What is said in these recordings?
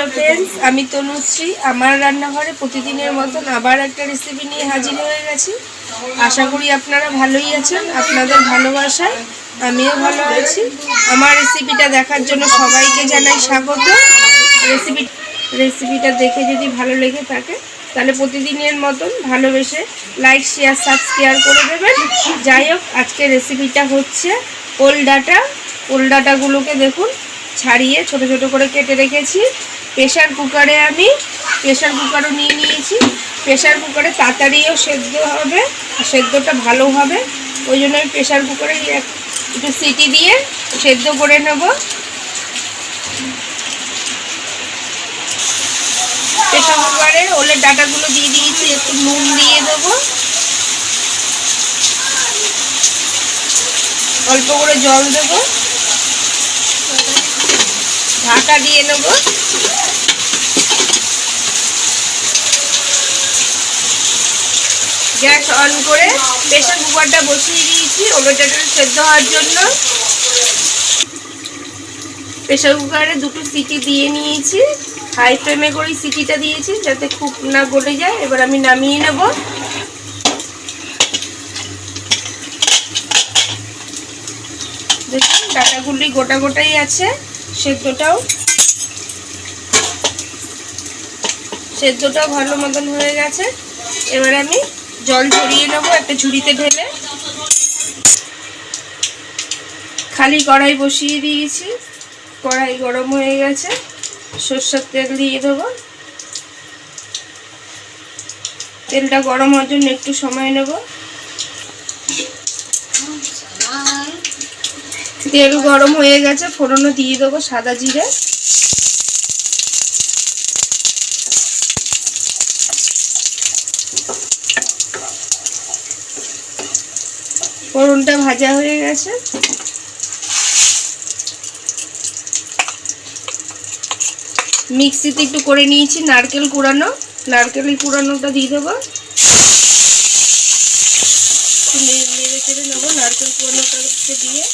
Hello friends আমি তনুশ্রী। আমার রান্নাঘরে প্রতিদিনের মতন আবার একটা রেসিপি নিয়ে হাজির হয়ে গেছি। আশা করি আপনারা ভালোই আছেন। আপনাদের ভালোবাসায় আমিও ভালো আছি। আমার রেসিপিটা দেখার জন্য সবাইকে জানাই স্বাগত। রেসিপি রেসিপিটা দেখে যদি ভালো লেগে থাকে, তাহলে প্রতিদিনের মতন ভালোবেসে লাইক শেয়ার সাবস্ক্রাইব করে দেবেন। যাই হোক, আজকে রেসিপিটা হচ্ছে ওল ডাটা ওল ডাটাগুলোকে দেখুন। ছাড়িয়ে ছোট ছোট করে কেটে রেখেছি। প্রেশার কুকারে আমি প্রেশার কুকারও নিয়ে নিয়েছি। প্রেশার কুকারে তাড়াতাড়িও সেদ্ধ হবে সেদ্ধটা ভালো হবে। ওই জন্য আমি প্রেশার কুকারে একটু সিটি দিয়ে সেদ্ধ করে নেব। প্রেশার কুকারে ওলের ডাটাগুলো দিয়ে দিয়েছি, একটু নুন দিয়ে দেবো। অল্প করে জল দেবো। ঢাকা দিয়ে নেব। গ্যাস অন করে প্রেশার কুকারটা বসিয়ে দিয়েছি ওমেটাটা সেদ্ধ হওয়ার জন্য। প্রেশার কুকারে দুটো সিটি দিয়ে নিয়েছি। হাই ফ্লেমে করেই সিটিটা দিয়েছি যাতে খুব না গলে যায়। এবার আমি নামিয়ে নেব। দেখুন ডাটাগুলি গোটা গোটাই আছে। সেদ্ধটাও সেদ্ধটাও ভালো মতন হয়ে গেছে। এবার আমি জল ঝরিয়ে নেব, একটা ঝুড়িতে ঢেলে। খালি কড়াই বসিয়ে দিয়েছি। কড়াই গরম হয়ে গেছে। সর্ষের তেল দিয়ে দেবো। তেলটা গরম হওয়ার জন্য একটু সময় নেব। তেল গরম হয়ে গেছে, ফোড়নও দিয়ে দেবো সাদা জিরে। ফোড়নটা ভাজা হয়ে গেছে। মিক্সিতে একটু করে নিয়েছি নারকেল কুড়ানো। নারকেল কুড়ানোটা দিয়ে দেবো। নেড়ে চেড়ে নেব নারকেল কুড়ানোটাকে দিয়ে।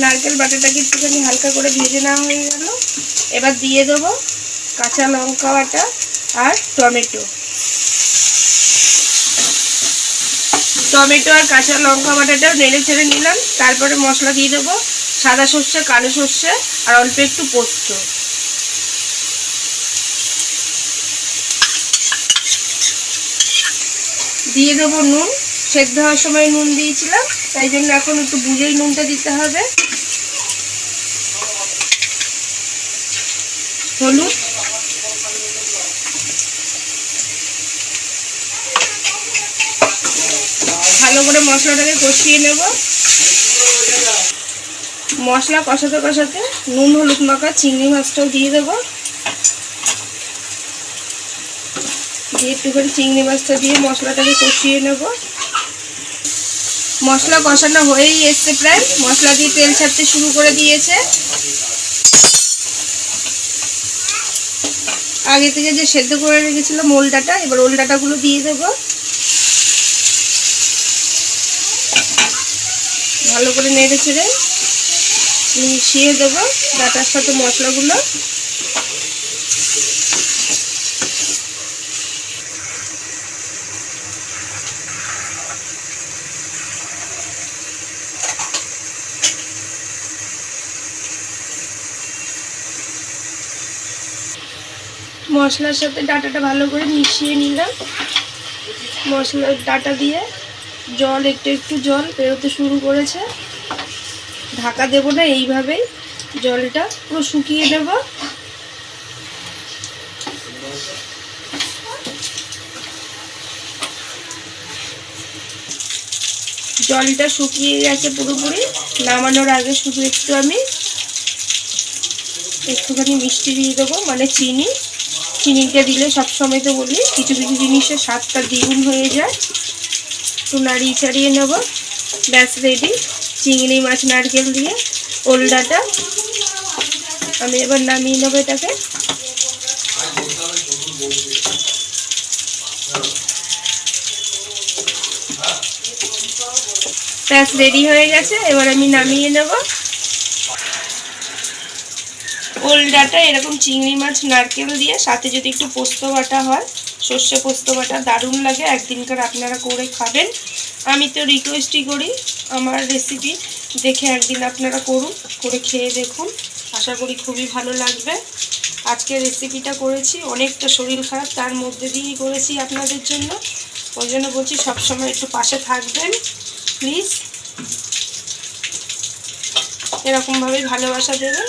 নারকেল বাটাটাকে একটুখানি হালকা করে ভেজে নেওয়া হয়ে গেল। এবার দিয়ে দেবো কাঁচা লঙ্কা বাটা আর টমেটো। টমেটো আর কাঁচা লঙ্কা বাটাটাও নেড়ে ছেড়ে নিলাম। তারপরে মশলা দিয়ে দেবো সাদা সর্ষে, কালো সর্ষে আর অল্প একটু পোস্ত। দিয়ে দেবো নুন। সেদ্ধ হওয়ার সময় নুন দিয়েছিলাম, তাই জন্য এখন একটু বুঝেই নুনটা দিতে হবে। হলুদ। ভালো করে মশলাটাকে কষিয়ে নেব। মশলা কষাতে কষাতে নুন, হলুদ মাখা, চিংড়ি মাছটাও দিয়ে দেবো। দিয়ে একটু করে চিংড়ি মাছটা দিয়ে মশলাটাকে কষিয়ে নেব। মশলা কষানো হয়েই এসছে প্রায়। মশলা দিয়ে তেল ছাড়তে শুরু করে দিয়েছে। আগে থেকে যে সেদ্ধ করে রেখেছিলাম ওল ডাটা এবার ওল ডাটাগুলো দিয়ে দেবো। ভালো করে নেড়ে ছেড়ে মিশিয়ে দেবো ডাটার সাথে মশলাগুলো। মশলার সাথে ডাটাটা ভালো করে মিশিয়ে নিলাম। মশলার ডাটা দিয়ে জল, একটু একটু জল বেরোতে শুরু করেছে। ঢাকা দেবো না, এইভাবেই জলটা পুরো শুকিয়ে দেব। জলটা শুকিয়ে গেছে পুরোপুরি, নামানোর আগে শুধু একটু আমি একটুখানি মিষ্টি দিয়ে দেবো মানে চিনি। চিনিটা দিলে সবসময় তো বলি, কিছু কিছু জিনিসের স্বাদটা দ্বিগুণ হয়ে যায়। একটু নাড়িয়ে চাড়িয়ে নেব। ব্যাস রেডি চিংড়ি মাছ, নারকেল দিয়ে ওলডাটা। আমি এবার নামিয়ে নেব এটাকে। ব্যাস রেডি হয়ে গেছে। এবার আমি নামিয়ে নেব। ওল ডাটা এরকম চিংড়ি মাছ, নারকেল দিয়ে, সাথে যদি একটু পোস্ত বাটা হয়, সর্ষে পোস্ত বাটা দারুণ লাগে, একদিনকার আপনারা করে খাবেন। আমি তো রিকোয়েস্টই করি, আমার রেসিপি দেখে একদিন আপনারা করুন, করে খেয়ে দেখুন। আশা করি খুবই ভালো লাগবে। আজকে রেসিপিটা করেছি, অনেকটা শরীর খারাপ, তার মধ্যে দিয়েই করেছি আপনাদের জন্য। ওই জন্য বলছি, সবসময় একটু পাশে থাকবেন প্লিজ এরকমভাবেই ভালোবাসা দেবেন।